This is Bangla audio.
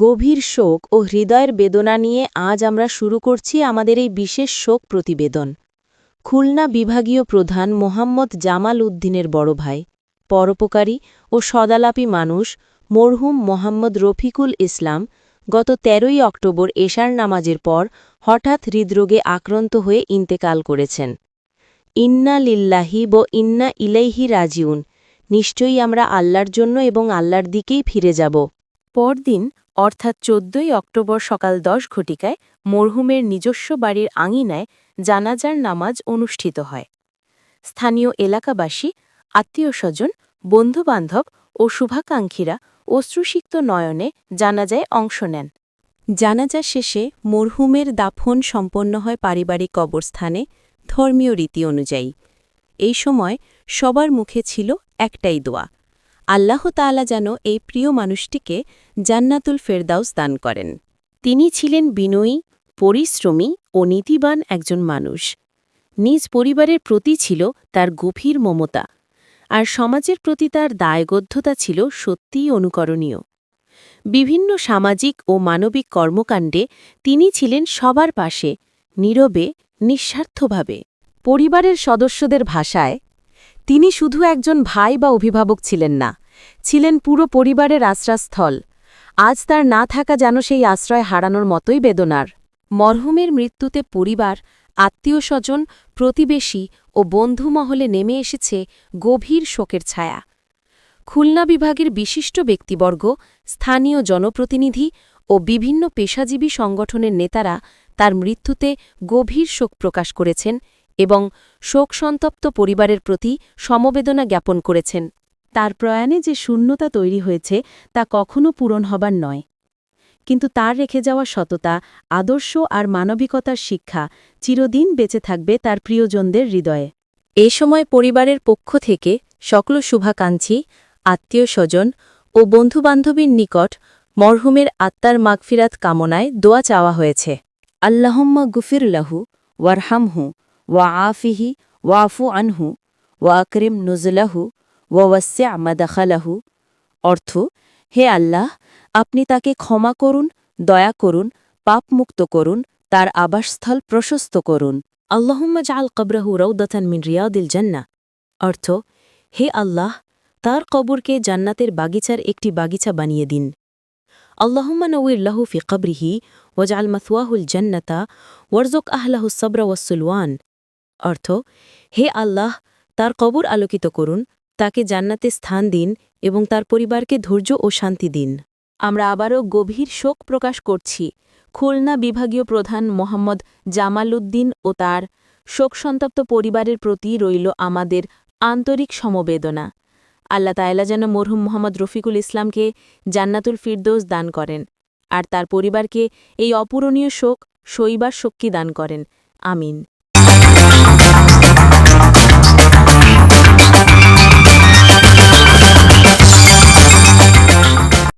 গভীর শোক ও হৃদয়ের বেদনা নিয়ে আজ আমরা শুরু করছি আমাদের এই বিশেষ শোক প্রতিবেদন। খুলনা বিভাগীয় প্রধান মোহাম্মদ জামাল উদ্দিনের বড় ভাই, পরোপকারী ও সদালাপী মানুষ মরহুম মোহাম্মদ রফিকুল ইসলাম গত তেরোই অক্টোবর এশার নামাজের পর হঠাৎ হৃদরোগে আক্রান্ত হয়ে ইন্তেকাল করেছেন। ইন্না লিল্লাহি ব ইন্না ইলাইহি রাজিউন, নিশ্চয়ই আমরা আল্লাহর জন্য এবং আল্লাহর দিকেই ফিরে যাব। পরদিন, অর্থাৎ চোদ্দই অক্টোবর সকাল দশ ঘটিকায়, মরহুমের নিজস্ব বাড়ির আঙিনায় জানাজার নামাজ অনুষ্ঠিত হয়। স্থানীয় এলাকাবাসী, আত্মীয়স্বজন, বন্ধুবান্ধব ও শুভাকাঙ্ক্ষীরা অশ্রুসিক্ত নয়নে জানাজায় অংশ নেন। জানাজা শেষে মরহুমের দাফন সম্পন্ন হয় পারিবারিক কবরস্থানে ধর্মীয় রীতি অনুযায়ী। এই সময় সবার মুখে ছিল একটাই দোয়া। আল্লাহ তাআলা যেন এই প্রিয় মানুষটিকে জান্নাতুল ফেরদাউস দান করেন। তিনি ছিলেন বিনয়ী, পরিশ্রমী ও নীতিবান একজন মানুষ। নিজ পরিবারের প্রতি ছিল তার গভীর মমতা। আর সমাজের প্রতি তার দায়বদ্ধতা ছিল সত্যিই অনুকরণীয়। বিভিন্ন সামাজিক ও মানবিক কর্মকাণ্ডে তিনি ছিলেন সবার পাশে, নীরবে, নিঃস্বার্থভাবে। পরিবারের সদস্যদের ভাষায় তিনি শুধু একজন ভাই বা অভিভাবক ছিলেন না, ছিলেন পুরো পরিবারের আশ্রয়স্থল। আজ তার না থাকা যেন সেই আশ্রয় হারানোর মতোই বেদনার। মরহুমের মৃত্যুতে পরিবার আত্মীয় স্বজন প্রতিবেশী ও বন্ধুমহলে নেমে এসেছে গভীর শোকের ছায়া। খুলনা বিভাগের বিশিষ্ট ব্যক্তিবর্গ, স্থানীয় জনপ্রতিনিধি ও বিভিন্ন পেশাজীবী সংগঠনের নেতারা তার মৃত্যুতে গভীর শোক প্রকাশ করেছেন এবং শোকসন্তপ্ত পরিবারের প্রতি সমবেদনা জ্ঞাপন করেছেন। তার প্রয়াণে যে শূন্যতা তৈরি হয়েছে, তা কখনো পূরণ হবার নয়। কিন্তু তার রেখে যাওয়া সততা, আদর্শ আর মানবিকতার শিক্ষা চিরদিন বেঁচে থাকবে তার প্রিয়জনদের হৃদয়ে। এ সময় পরিবারের পক্ষ থেকে সকল শুভাকাঙ্ক্ষী, আত্মীয় স্বজন ও বন্ধুবান্ধবীর নিকট মরহুমের আত্মার মাগফিরাত কামনায় দোয়া চাওয়া হয়েছে। আল্লাহম্মা গুফির লাহু ওয়ারহামহু। আফিহি ওয়াফু আনহু ওয়া আকরিম নুজলাহু ওয়াওয়াস্যা মাদাখালাহু অর্থ, হে আল্লাহ, আপনি তাকে ক্ষমা করুন, দয়া করুন, পাপমুক্ত করুন, তার আবাসস্থল প্রশস্ত করুন। আল্লাহুম্মা জাল কবরাহু রৌদথান মিন রিয়াদিল জান্না অর্থ, হে আল্লাহ, তার কবরকে জান্নাতের বাগিচার একটি বাগিচা বানিয়ে দিন। আল্লাহুম্মা নওয়ির লাহু ফি কবরিহি ওয়াজাল মাথওয়াহুল জান্নাতা ওয়ারজুক আহলাহু সবরা ওয়াসুলওয়ান অর্থ, হে আল্লাহ, তার কবর আলোকিত করুন, তাকে জান্নাতে স্থান দিন এবং তার পরিবারকে ধৈর্য ও শান্তি দিন। আমরা আবারও গভীর শোক প্রকাশ করছি। খুলনা বিভাগীয় প্রধান মোহাম্মদ জামাল উদ্দিন ও তার শোকসন্তপ্ত পরিবারের প্রতি রইল আমাদের আন্তরিক সমবেদনা। আল্লাহ তায়লা যেন মরহুম মোহাম্মদ রফিকুল ইসলামকে জান্নাতুল ফিরদৌস দান করেন আর তার পরিবারকে এই অপূরণীয় শোক শৈবার শক্তি দান করেন। আমিন।